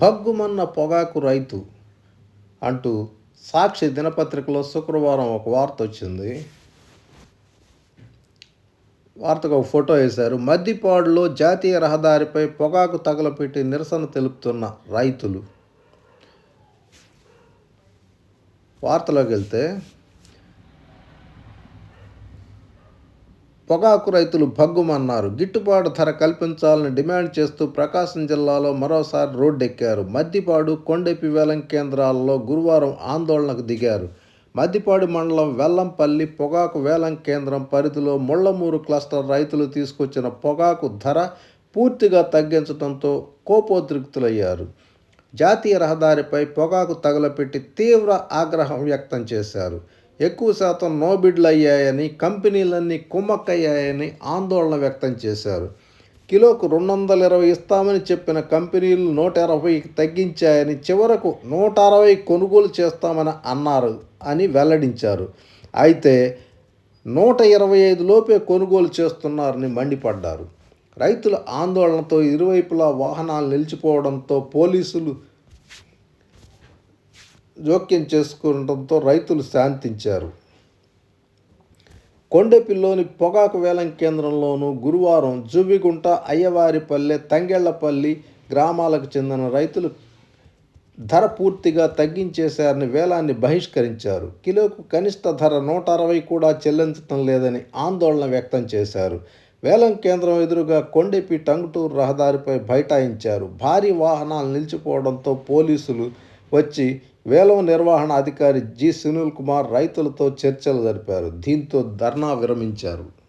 భగ్గుమన్న పొగాకు రైతు అంటూ సాక్షి దినపత్రికలో శుక్రవారం ఒక వార్త వచ్చింది. వార్తకు ఒక ఫోటో వేశారు. మద్దిపాడులో జాతీయ రహదారిపై పొగాకు తగలపెట్టి నిరసన తెలుపుతున్న రైతులు. వార్తలోకి వెళ్తే పొగాకు రైతులు భగ్గుమన్నారు. గిట్టుబాటు ధర కల్పించాలని డిమాండ్ చేస్తూ ప్రకాశం జిల్లాలో మరోసారి రోడ్డెక్కారు. మద్దిపాడు కొండెపి వేలం కేంద్రాల్లో గురువారం ఆందోళనకు దిగారు. మద్దిపాడు మండలం వెల్లంపల్లి పొగాకు వేలం కేంద్రం పరిధిలో ముళ్ళమూరు క్లస్టర్ రైతులు తీసుకొచ్చిన పొగాకు ధర పూర్తిగా తగ్గించడంతో కోపోద్రిక్తులయ్యారు. జాతీయ రహదారిపై పొగాకు తగలపెట్టి తీవ్ర ఆగ్రహం వ్యక్తం చేశారు. ఎక్కువ శాతం నోబిడ్లు అయ్యాయని కంపెనీలన్నీ కుమ్మక్కయ్యాయని ఆందోళన వ్యక్తం చేశారు. కిలోకు రెండు వందల ఇరవై ఇస్తామని చెప్పిన కంపెనీలు నూట ఇరవైకి తగ్గించాయని చివరకు నూట అరవై కొనుగోలు చేస్తామని అన్నారు అని వెల్లడించారు. అయితే నూట ఇరవై ఐదు లోపే కొనుగోలు చేస్తున్నారని మండిపడ్డారు. రైతుల ఆందోళనతో ఇరువైపులా వాహనాలు నిలిచిపోవడంతో పోలీసులు జోక్యం చేసుకోవడంతో రైతులు శాంతించారు. కొండెపిల్లోని పొగాకు వేలం కేంద్రంలోనూ గురువారం జువ్విగుంట అయ్యవారిపల్లె తంగెళ్ళపల్లి గ్రామాలకు చెందిన రైతులు ధర పూర్తిగా తగ్గించేశారని వేలాన్ని బహిష్కరించారు. కిలోకు కనిష్ట ధర నూట అరవై కూడా చెల్లించటం లేదని ఆందోళన వ్యక్తం చేశారు. వేలం కేంద్రం ఎదురుగా కొండెపి టంగుటూరు రహదారిపై బైఠాయించారు. భారీ వాహనాలు నిలిచిపోవడంతో పోలీసులు వచ్చి వేలం నిర్వహణ అధికారి జి సునీల్ కుమార్ రైతులతో చర్చలు జరిపారు. దీంతో ధర్నా విరమించారు.